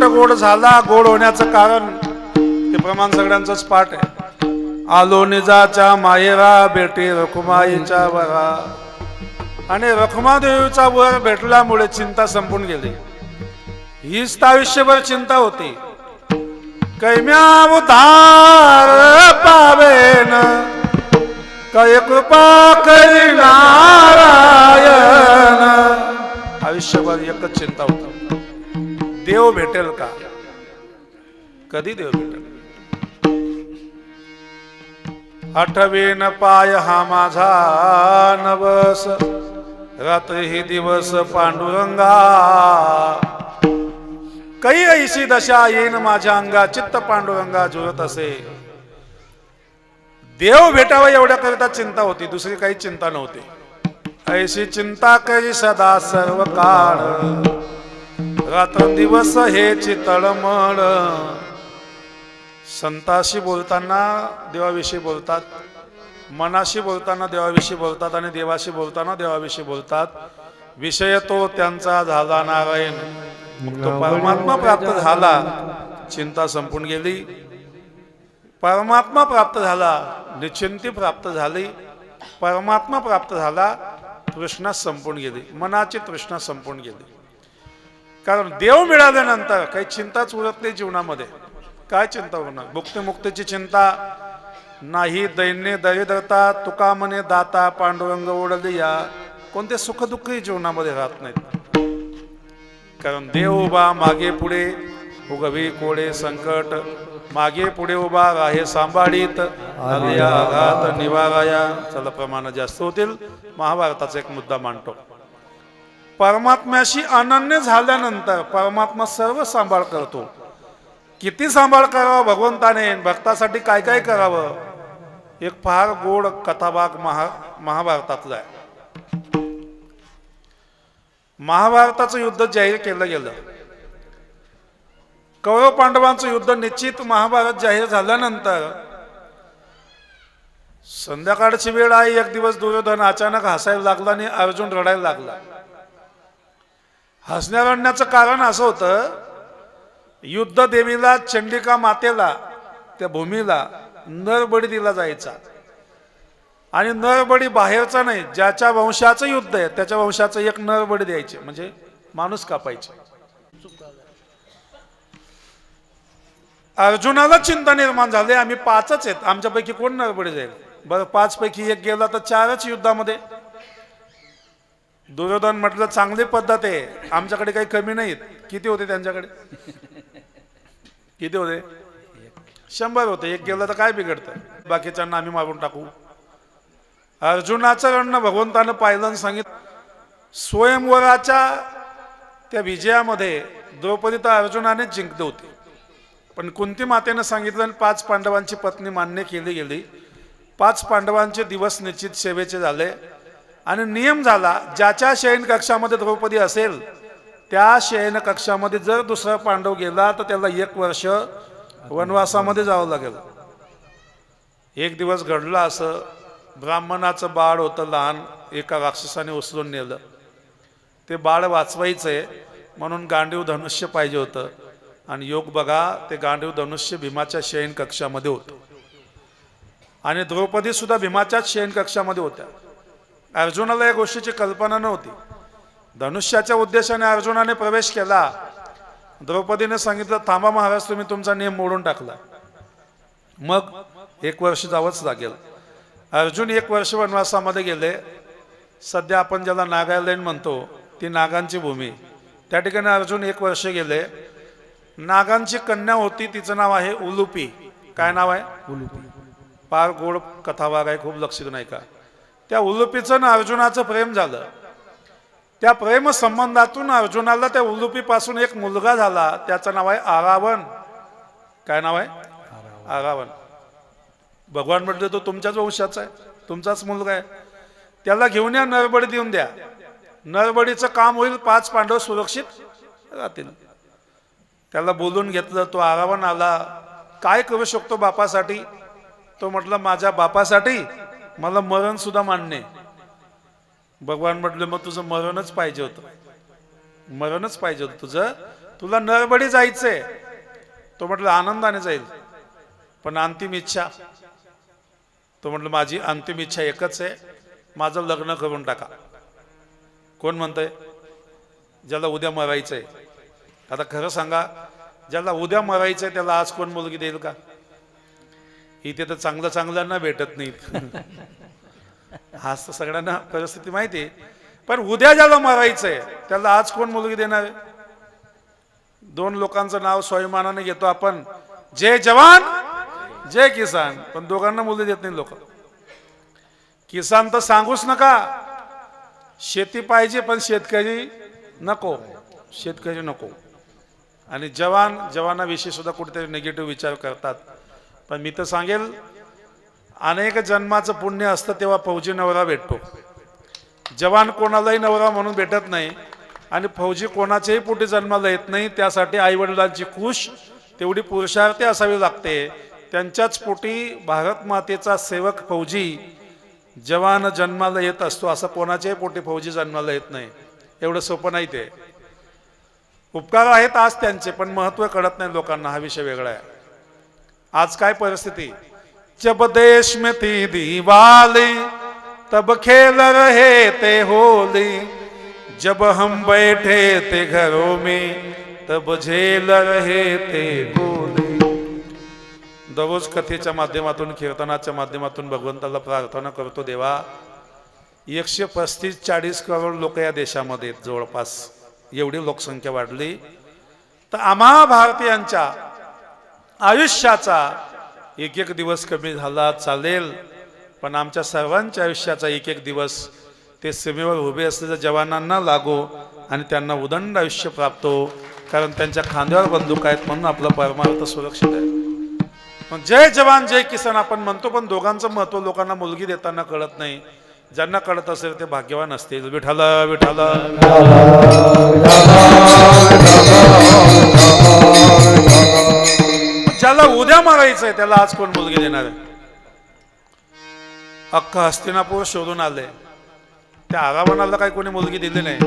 घट्ट गोड झाला गोड होण्याचं कारण. ते प्रमाण सगळ्यांचंच पाठ आहे. आलो निजाच्या मायेरा बेटी रखुमाईच्या वरा. आणि रखुमादेवीचा वर भेटल्यामुळे चिंता संपून गेली. हीच तर आयुष्यभर चिंता होती. कैम्या उधार पावेन. काय कृपा करी नारायण. आयुष्यभर एकच चिंता होता. देव भेटेल का? कधी देव भेटेल? आठवेन पाय हा माझा नवस रात्री दिवस पांडुरंगा. काही ऐशी दशा येईन माझ्या अंगा चित्त पांडुरंगा जुळत असे. देव भेटावा एवढ्या करिता चिंता होती दुसरी काही चिंता नव्हती. ऐशी चिंता करी सदा सर्व काळ रात्र दिवस हे तळमळ संताशी बोलताना देवाविषयी बोलतात मनाशी बोलताना देवाविषयी बोलतात आणि देवाशी बोलताना देवाविषयी बोलतात. विषय तो त्यांचा झाला नारायण. मग तो परमात्मा प्राप्त झाला. चिंता संपून गेली. परमात्मा प्राप्त झाला. निश्चिंती प्राप्त झाली. परमात्मा प्राप्त झाला. तृष्णा संपून गेली. मनाची तृष्णा संपून गेली. कारण देव मिळाल्यानंतर काही चिंताच उरत नाही जीवनामध्ये. काय चिंता होणार? मुक्तिमुक्तीची चिंता नाही. दैन्य दरिद्रता तुका म्हणे दाता पांडुरंग ओढली या कोणते सुखदुःखही जीवनामध्ये राहत नाहीत. कारण देव उभा मागे पुढे उगवी कोडे संकट. मागे पुढे उभा आहे सांभाळीत. आघात निवाराया. चला प्रमाण जास्त होतील. महाभारताचा एक मुद्दा मांडतो. परमात्म्याशी अनन्य झाल्यानंतर परमात्मा सर्व सांभाळ करतो. किती सांभाळ करावा भगवंताने? भक्तासाठी काय काय करावं? एक फार गोड कथाभाग महा महाभारतातला आहे. महाभारताचं युद्ध जाहीर केलं गेलं. कौरव पांडवांचं युद्ध निश्चित महाभारत जाहीर झाल्यानंतर संध्याकाळची वेळ आहे एक दिवस दुर्योधन अचानक हसायला लागला आणि अर्जुन रडायला लागला. हसण्या रडण्याचं कारण असं होतं युद्ध देवीला चंडिका मातेला त्या भूमीला नरबडी दिला जायचा. आणि नरबडी बाहेरचा नाही ज्याच्या वंशाचं युद्ध आहे त्याच्या वंशाचं एक नरबडी द्यायचे म्हणजे माणूस कापायचे. अर्जुनाला चिंता निर्माण झाली आम्ही पाचच आहेत आमच्यापैकी कोण नरबडी जाईल? बरं पाच पैकी एक गेला तर चारच युद्धामध्ये. दुर्योधन म्हटलं चांगली पद्धत आहे. आमच्याकडे काही कमी नाहीत. किती होते त्यांच्याकडे? किती होते? शंभर होते. एक गेलं तर काय बिघडतं? बाकीच्यांना आम्ही मारून टाकू. अर्जुनाचं रणनं भगवंतानं पाहिलं सांगित सांगितलं स्वयंवराच्या त्या विजयामध्ये द्रौपदी तर अर्जुनाने जिंकले होते. पण कुंती मातेनं सांगितलं आणि पाच पांडवांची पत्नी मान्य केली गेली. पाच पांडवांचे दिवस निश्चित सेवेचे झाले. आणि नियम झाला ज्याच्या शयन कक्षामध्ये द्रौपदी असेल त्या शयन कक्षामध्ये जर दुसरा पांडव गेला तर त्याला एक वर्ष वनवासामध्ये जावं लागेल. एक दिवस घडलं असं ब्राह्मणाचं बाळ होतं लहान एका राक्षसाने उचलून नेलं. ते बाळ वाचवायचंय म्हणून गांडीव धनुष्य पाहिजे होतं. आणि योग बघा ते गांडीव धनुष्य भीमाच्या शयन कक्षामध्ये होतं. आणि द्रौपदी सुद्धा भीमाच्याच शयन कक्षामध्ये होत्या. अर्जुनाला या गोष्टीची कल्पना नव्हती. धनुष्याच्या उद्देशाने अर्जुनाने प्रवेश केला. द्रौपदीने सांगितलं थांबा महाराज तुम्ही तुमचा नियम मोडून टाकला. मग एक वर्ष जावंच लागेल. अर्जुन एक वर्ष वनवासामध्ये गेले. सध्या आपण ज्याला नागालँड म्हणतो ती नागांची भूमी. त्या ठिकाणी अर्जुन एक वर्ष गेले. नागांची कन्या होती तिचं नाव आहे उलुपी. काय नाव आहे? उलुपी. फार गोड कथाभाग आहे खूप लक्षित नाही का? त्या उलुपीचं ना अर्जुनाचं प्रेम झालं. त्या प्रेम संबंधातून अर्जुनाला त्या उलुपीपासून एक मुलगा झाला. त्याचं नाव आहे आरावण. काय नाव आहे? आरावण. भगवान म्हटलं तो तुमच्याच वंशाचा आहे. तुमचाच मुलगा आहे. त्याला घेऊन या नरबडी देऊन द्या. नरबडीचं काम होईल पाच पांडव सुरक्षित राहतील. त्याला बोलून घेतलं तो आरावण आला. काय करू शकतो बापासाठी? तो म्हटलं माझ्या बापासाठी मला मरण सुद्धा मान्य भगवान म्हटलं मग तुझं मरणच पाहिजे होतं. मरणच पाहिजे होतं तुझं. तुला नरबडी जायचंय. तो म्हटलं आनंदाने जाईल. पण अंतिम इच्छा. तो म्हटलं माझी अंतिम इच्छा एकच आहे. माझं लग्न करून टाका. कोण म्हणतंय? ज्याला उद्या मरायचंय. आता खरं सांगा ज्याला उद्या मरायचंय त्याला आज कोण मुलगी देईल का? इथे तर चांगलं चांगल्यांना भेटत नाहीत. आज तर सगळ्यांना परिस्थिती माहिती आहे पण उद्या ज्याला मरायचंय त्याला आज कोण मुलगी देणार आहे? दोन लोकांचं नाव स्वाभिमानाने घेतो आपण. जय जवान जय किसान. पण दोघांना मुलगी देत नाही लोक. किसान तर सांगूच नका. शेती पाहिजे पण शेतकरी नको. शेतकरी नको. आणि जवान जवानाविषयी सुद्धा कुठेतरी निगेटिव्ह विचार करतात. पण मी तर सांगेल अनेक जन्माचं पुण्य असतं तेव्हा फौजी नवरा भेटतो. जवान कोणालाही नवरा म्हणून भेटत नाही आणि फौजी कोणाच्याही पोटी जन्माला येत नाही त्यासाठी आईवडिलांची खुश तेवढी पुरुषार्थी असावी लागते. त्यांच्याच पोटी भारत मातेचा सेवक फौजी जवान जन्माला येत असतो असं कोणाच्याही पोटी फौजी जन्माला येत नाही. एवढं सोपं नाही ते. उपकार आहेत आज त्यांचे पण महत्त्व कळत नाही लोकांना हा विषय वेगळा आहे. आज काय परिस्थिती? जब देश में थी दिवाली तब खेल रहे थे होली। जब हम बैठे थे घरों में तब झेल रहे थे गोली दररोज कथेच्या माध्यमातून कीर्तनाच्या माध्यमातून भगवंताला प्रार्थना करतो देवा. एकशे पस्तीस चाळीस करोड लोक या देशामध्ये जवळपास. एवढी लोकसंख्या वाढली. तर आम्हा भारतीयांच्या आयुष्याचा एक एक दिवस कमी झाला चालेल. पण आमच्या सर्वांच्या आयुष्याचा एक एक दिवस ते सीमेवर उभे असलेल्या जवानांना लागो आणि त्यांना उदंड आयुष्य प्राप्त हो. कारण त्यांच्या खांद्यावर बंदूक आहेत म्हणून आपला परमार्थ सुरक्षित आहे. मग जय जवान जय किसान आपण म्हणतो पण दोघांचं महत्त्व लोकांना मुलगी देताना कळत नाही. ज्यांना कळत असेल ते भाग्यवान असतील. विठाला विठाला ज्याला उद्या मारायचंय त्याला आज कोण मुलगी देणार आहे? अख्ख हस्तिनापूर शोधून आले त्या आरावणाला काही कोणी मुलगी दिली नाही.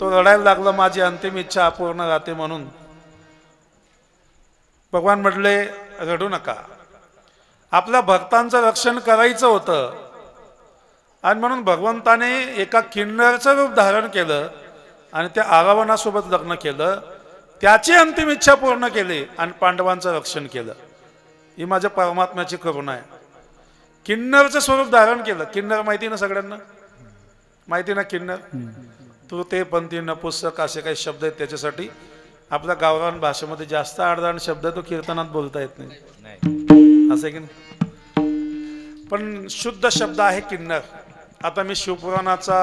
तो रडायला लागला माझी अंतिम इच्छा अपूर्ण राहते म्हणून. भगवान म्हटले रडू नका. आपल्या भक्तांचं रक्षण करायचं होतं. आणि म्हणून भगवंताने एका किन्नरचं रूप धारण केलं आणि त्या आरावणासोबत लग्न केलं. त्याची अंतिम इच्छा पूर्ण केली आणि पांडवांचं रक्षण केलं. ही माझ्या परमात्म्याची करुणा आहे. किन्नरचं स्वरूप धारण केलं. किन्नर माहिती ना सगळ्यांना? माहिती ना किन्नर? तू ते पंथी नपुस्तक असे काही शब्द आहेत त्याच्यासाठी. आपल्या गावरान भाषेमध्ये जास्त आडदाण शब्द तो कीर्तनात बोलता येत नाही. असं आहे की नाही? पण शुद्ध शब्द आहे किन्नर. आता मी शिवपुराणाचा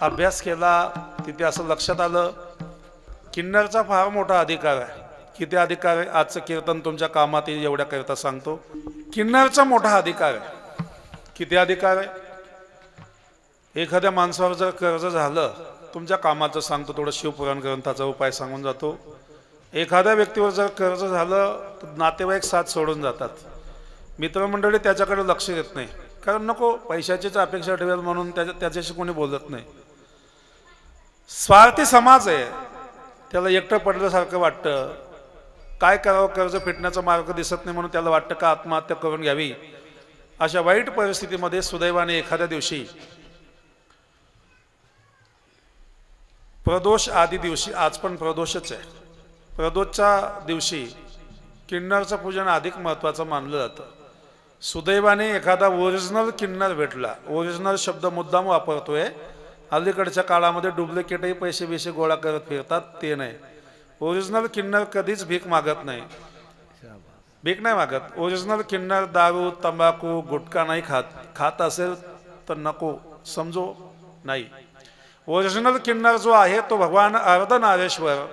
अभ्यास केला तिथे असं लक्षात आलं किन्नरचा फार मोठा अधिकार आहे. किती अधिकार आहे? आजचं कीर्तन तुमच्या कामात येईल एवढ्या करता सांगतो. किन्नरचा मोठा अधिकार आहे. किती अधिकार आहे? एखाद्या माणसावर जर कर्ज झालं तुमच्या कामाचं सांगतो थोडं शिवपुराण ग्रंथाचा उपाय सांगून जातो. एखाद्या व्यक्तीवर जर कर्ज झालं तर नातेवाईक साथ सोडून जातात. मित्रमंडळी त्याच्याकडे लक्ष देत नाही. कारण नको पैशाचीच अपेक्षा ठेवेल म्हणून त्याच्या त्याच्याशी कोणी बोलत नाही. स्वार्थी समाज आहे. त्याला एकटं पडल्यासारखं वाटतं. काय करावं कर्ज फिटण्याचा मार्ग दिसत नाही म्हणून त्याला वाटतं का आत्महत्या करून घ्यावी? अशा वाईट परिस्थितीमध्ये सुदैवाने एखाद्या दिवशी प्रदोष आदी दिवशी आज पण प्रदोषच आहे. प्रदोषच्या दिवशी किन्नरचं पूजन अधिक महत्त्वाचं मानलं जातं. सुदैवाने एखादा ओरिजिनल किन्नर भेटला. ओरिजिनल शब्द मुद्दाम वापरतोय. अलीकडच्या काळामध्ये डुप्लिकेटही पैसे बिसे गोळा करत फिरतात ते नाही. ओरिजिनल किन्नर कधीच भीक मागत नाही. भीक नाही मागत. ओरिजिनल किन्नर दारू तंबाखू गुटखा नाही खात. खात असेल तर नको समजो? नाही. ओरिजिनल किन्नर जो आहे तो भगवान अर्धनारेश्वर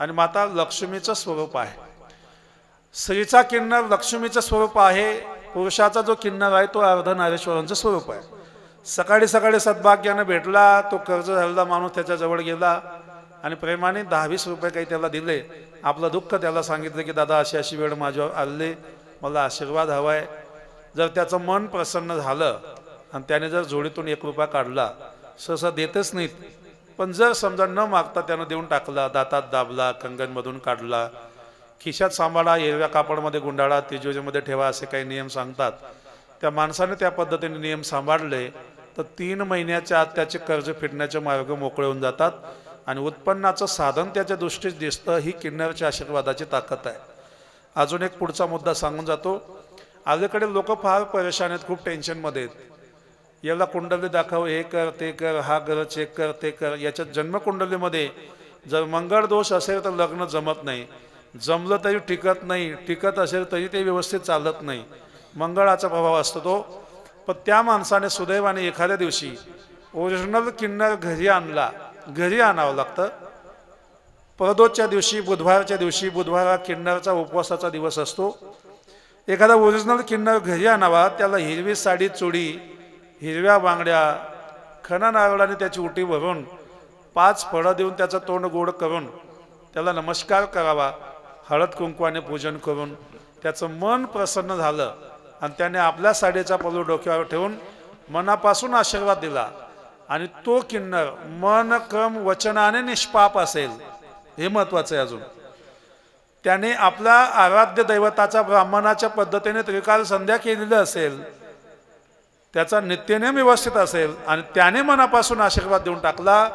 आणि माता लक्ष्मीचं स्वरूप आहे. स्त्रीचा किन्नर लक्ष्मीचं स्वरूप आहे पुरुषाचा जो किन्नर आहे तो अर्धनारेश्वरांचं स्वरूप आहे. सकाळी सकाळी सद्भाग्यानं भेटला तो कर्ज झालेला माणूस त्याच्याजवळ गेला आणि प्रेमाने दहा वीस रुपये काही त्याला दिले. आपलं दुःख त्याला सांगितलं की दादा अशी अशी वेळ माझ्यावर आले मला आशीर्वाद हवाय. जर त्याचं मन प्रसन्न झालं आणि त्याने जर जोडीतून एक रुपया काढला सहसा देतच नाहीत. पण जर समजा न मागता त्यानं देऊन टाकला दातात दाबला कंगनमधून काढला खिशात सांभाळा हिरव्या कापडमध्ये गुंडाळा तिजोरीमध्ये ठेवा असे काही नियम सांगतात. त्या माणसाने त्या पद्धतीने नियम सांभाळले. तर तीन महिन्याच्या आत त्याचे कर्ज फेडण्याचे मार्ग मोकळे होऊन जातात आणि उत्पन्नाचं साधन त्याच्या दृष्टीस दिसतं ही किन्नरच्या आशीर्वादाची ताकद आहे. अजून एक पुढचा मुद्दा सांगून जातो. अलीकडे लोक फार परेशान आहेत खूप टेन्शनमध्ये आहेत. याला कुंडली दाखव हे कर ते कर हा ग्रह चेक कर ते कर. याच्यात जन्मकुंडलीमध्ये जर मंगळ दोष असेल तर लग्न जमत नाही. जमलं तरी टिकत नाही टिकत असेल तरी ते व्यवस्थित चालत नाही. मंगळाचा प्रभाव असतो तो. पण त्या माणसाने सुदैवाने एखाद्या दिवशी ओरिजिनल किन्नर घरी आणला घरी आणावं लागतं. परदोच्या दिवशी बुधवारच्या दिवशी बुधवार हा किन्नरचा उपवासाचा दिवस असतो. एखादा ओरिजिनल किन्नर घरी आणावा त्याला हिरवी साडी चोडी हिरव्या बांगड्या खणा नारळाने त्याची उटी भरून पाच फळं देऊन त्याचं तोंड गोड करून त्याला नमस्कार करावा हळद कुंकवाने पूजन करून त्याचं मन प्रसन्न झालं आणि त्याने आपल्या साडीचा पलू डोक्यावर ठेवून मनापासून आशीर्वाद दिला. आणि तो किन्नर मन कम वचनाने निष्पाप असेल हे महत्वाचं आहे अजून. त्याने आपला आराध्य दैवताचा ब्राह्मणाच्या पद्धतीने त्रिकाल संध्या केलेली असेल त्याचा नित्यनेम व्यवस्थित असेल आणि त्याने मनापासून आशीर्वाद देऊन टाकला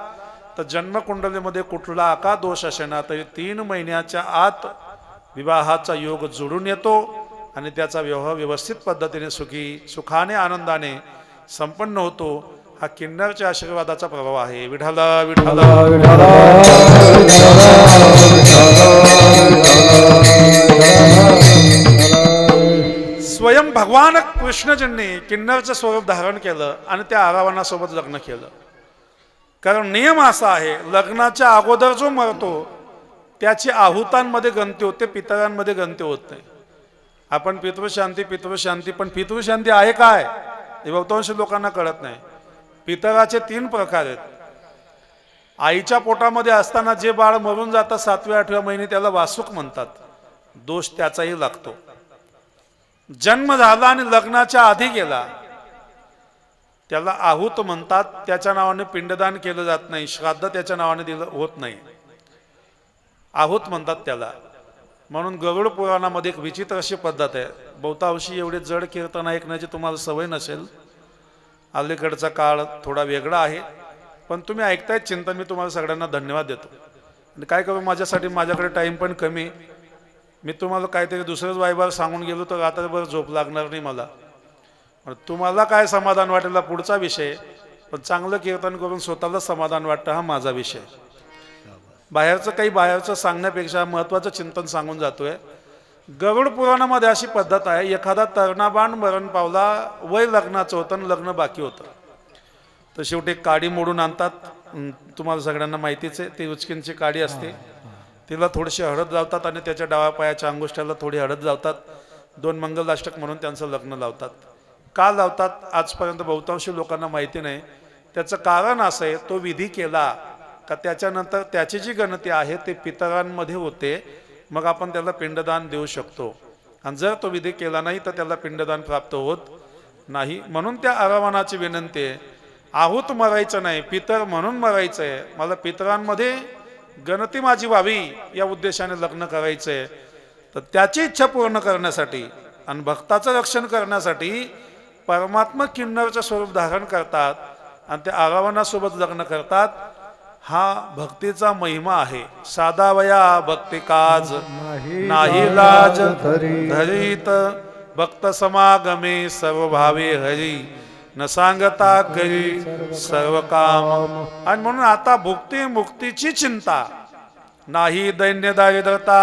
तर जन्मकुंडलीमध्ये कुठला का दोष असेना तरी तीन महिन्याच्या आत विवाहाचा योग जुळून येतो. आणि त्याचा विवाह व्यवस्थित पद्धतीने सुखी सुखाने आनंदाने संपन्न होतो हा किन्नरच्या आशीर्वादाचा प्रभाव आहे. विठाला विठाला स्वयं भगवान कृष्णजींनी किन्नरचं स्वरूप धारण केलं आणि त्या आरावणासोबत लग्न केलं. कारण नियम असा आहे लग्नाच्या अगोदर जो मरतो त्याची आहुतांमध्ये गणती होते पितरांमध्ये गणती होत नाही. आपण पितृशांती पितृशांती पण पितृशांती आहे काय? हे बहुतांश लोकांना कळत नाही. पितराचे तीन प्रकार आहेत. आईच्या पोटामध्ये असताना जे बाळ मरून जातं सातव्या आठव्या महिने त्याला वासुक म्हणतात. दोष त्याचाही लागतो. जन्म झाला आणि लग्नाच्या आधी गेला. त्याला आहूत म्हणतात. त्याच्या नावाने पिंडदान केलं जात नाही. श्राद्ध त्याच्या नावाने दिलं होत नाही. आहूत म्हणतात त्याला. म्हणून गरुड पुराणामध्ये एक विचित्र अशी पद्धत आहे. बहुतांशी एवढे जड कीर्तन ऐकण्याची तुम्हाला सवय नसेल. अलीकडचा काळ थोडा वेगळा आहे. पण तुम्ही ऐकतायत चिंतन मी तुम्हाला सगळ्यांना धन्यवाद देतो. आणि काय करू माझ्यासाठी माझ्याकडे टाईम पण कमी. मी तुम्हाला काहीतरी दुसरंच वायबार सांगून गेलो तर रात्रभर झोप लागणार नाही मला. तुम्हाला काय समाधान वाटेल हा पुढचा विषय. पण चांगलं कीर्तन करून स्वतःला समाधान वाटतं हा माझा विषय. बाहेरचं काही बाहेरचं सांगण्यापेक्षा महत्त्वाचं चिंतन सांगून जातोय. गरुड पुराणामध्ये अशी पद्धत आहे एखादा तरुणाबाण मरण पावला वय लग्नाचं होतं आणि लग्न बाकी होतं. तर शेवटी काडी मोडून आणतात. तुम्हाला सगळ्यांना माहितीच आहे ती उचकींची काडी असते. तिला थोडीशी हळद लावतात आणि त्याच्या डाव्या पायाच्या अंगुष्ट्याला थोडी हळद लावतात. दोन मंगलाष्टक म्हणून त्यांचं लग्न लावतात. का लावतात? आजपर्यंत बहुतांशी लोकांना माहिती नाही. त्याचं कारण असं आहे तो विधी केला. का त्याच्यानंतर त्याची जी गणती आहे ते पितरांमध्ये होते मग आपण त्याला पिंडदान देऊ शकतो. आणि जर तो विधी केला नाही तर त्याला पिंडदान प्राप्त होत नाही. म्हणून त्या आरावणाची विनंती आहे आहूत मरायचं नाही पितर म्हणून मरायचं आहे मला पितरांमध्ये गणती माझी व्हावी या उद्देशाने लग्न करायचं आहे तर त्याची इच्छा पूर्ण करण्यासाठी आणि भक्ताचं रक्षण करण्यासाठी परमात्मा किन्नरचं स्वरूप धारण करतात आणि त्या आरावणासोबत लग्न करतात. हा भक्तीचा महिमा आहे. साधा वया भक्ती काज नाही लाज धरीत. भक्त समागमे सर्व भावे हरी. न सांगता करी सर्व काम. आणि म्हणून आता भुक्ती मुक्तीची चिंता. नाही दैन्य दारिद्रता.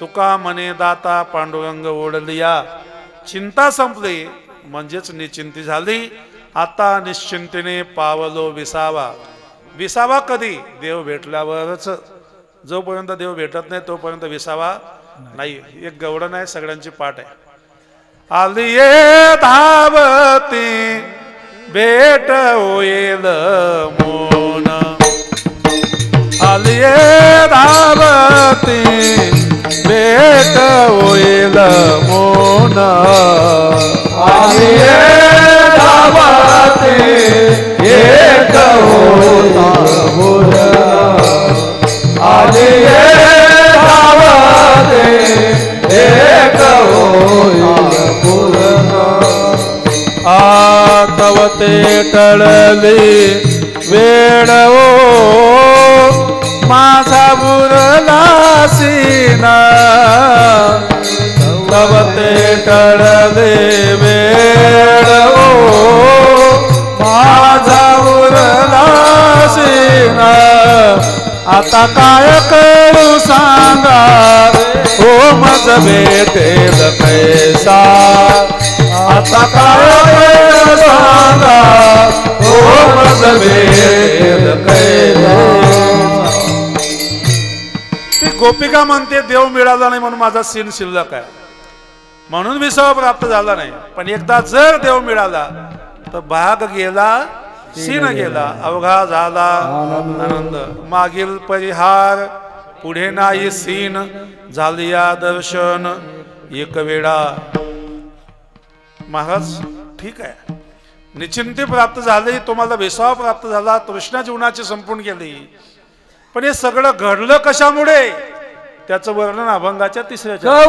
तुका मने दाता पांडुरंग ओढलिया. चिंता संपली म्हणजेच निश्चिंती झाली. आता निश्चिंतीने पावलो विसावा. विसावा कधी? देव भेटल्यावरच. जोपर्यंत देव भेटत नाही तोपर्यंत विसावा नाही. एक गवडण आहे सगळ्यांची पाठ आहे. आली ये धावती भेट होईल मोन. आली ये धावती भेट होईल मोन. आलिये धावती भेट होईल झाले वेळ ओ. माझा बुरला सीना. तव ते टळले वेळ ओ. माझा बुरला सीना. आता काय करू सांगा? हो मज भेटेल पैसा. आता काय ती गोपिका म्हणते देव मिळाला नाही म्हणून माझा सीन शिल्लक आहे. म्हणून विसावा प्राप्त झाला नाही. पण एकदा जर देव मिळाला तर भाग गेला सीन गेला अवघा झाला. आनंद. मागील परिहार पुढे नाही सीन. झालिया दर्शन. एक वेळा. महाराज ठीक आहे. निश्चिंती प्राप्त झाली तुम्हाला भेसावा प्राप्त झाला तृष्णा जीवनाची संपूर्ण गेली. पण हे सगळं घडलं कशामुळे? त्याचं वर्णन अभंगाच्या तिसऱ्या झाली